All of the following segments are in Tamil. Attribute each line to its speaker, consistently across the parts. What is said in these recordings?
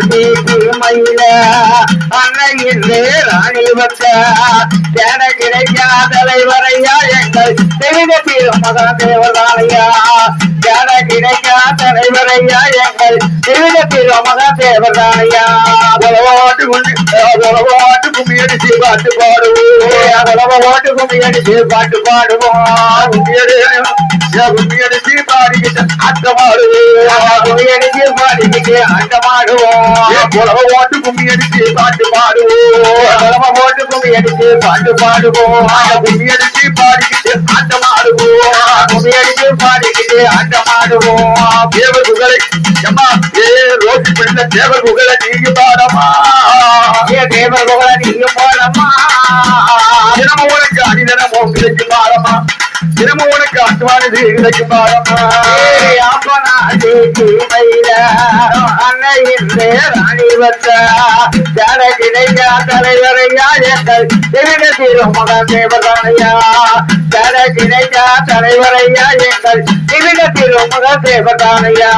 Speaker 1: மயில அன்னையின் ராணி வந்த தேட கிடைக்கா தலைவரையா எங்கள் தெளித திருமக தேவதானையா தேட கிடைக்கா தலைவரையா எங்கள் தெளித திருமக தேவதானையா
Speaker 2: உலவாட்டு கும்மி உலவாட்டு பாட்டு பாடுவோம்.
Speaker 1: உலவோட்டு கும்மி அடிச்சு பாட்டு பாடுவோம்.
Speaker 2: கும்மி அடிச்சு பாடிக்கிட்டு அட்டமாடுவோம்
Speaker 1: கும்மி அடிச்சு பாடிக்கிட்டு ஆட்டமாடுவோம்
Speaker 2: உலவாட்டு கும்மி அடிச்சு பாட்டு பாடுவோம்
Speaker 1: உலக போட்டு கும்மி அடிச்சு பாட்டு பாடுவோம்
Speaker 2: கும்மி அடிச்சு பாடிக்கிட்டு ஆட்டமாடுவோம்
Speaker 1: கும்மி அடிச்சு பாடிக்கிட்டு ஆட்டமாடுவோம்
Speaker 2: தேவர் புகழை அம்மா ஏ ரோசி பிள்ளை தேவர் புகழை நீங்க பாடமா
Speaker 1: தேவர் நீங்க
Speaker 2: தினமும் உனக்கு அணிதனமோ கிடைக்கும் பாரமா தினமும் உனக்கு அட்டுவானது கிடைக்கும் பாரமா
Speaker 1: ஏய் அன்னையின் ராணி வந்த ஜட தலைவரையா எங்கள் தெளித திருமக தேவதானையா ஜட தலைவரையா எங்கள் தெளித திருமக தேவதானையா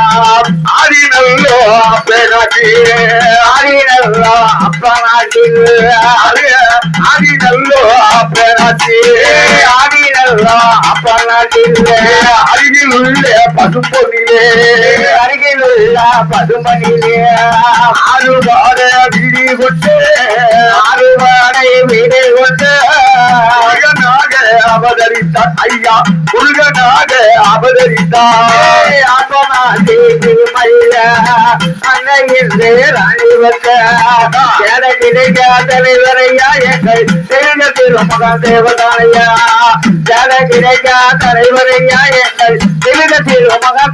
Speaker 2: ஆதி நல்லோ பேராட்டி
Speaker 1: ஆரியனல்லோ அப்பா நாட்டில்
Speaker 2: ஆதி நல்லோ அருகில் உள்ள பசும்பொன்னிலே
Speaker 1: அருகில் உள்ள பதுமணிலே
Speaker 2: ஆறுபாட விடி கொண்டு
Speaker 1: ஆறுவாடை வீடு கொண்டு
Speaker 2: முருகனாக அவதரித்தார். ஐயா முருகனாக அவதரித்தார்.
Speaker 1: மயில ராணி வந்த கேட கிடைக்க தலைவரையா எங்கள் தெரிந்த திருமக தேவதானையா கேட கிடைக்க தலைவரையா எங்கள்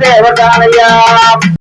Speaker 1: தேவதானையா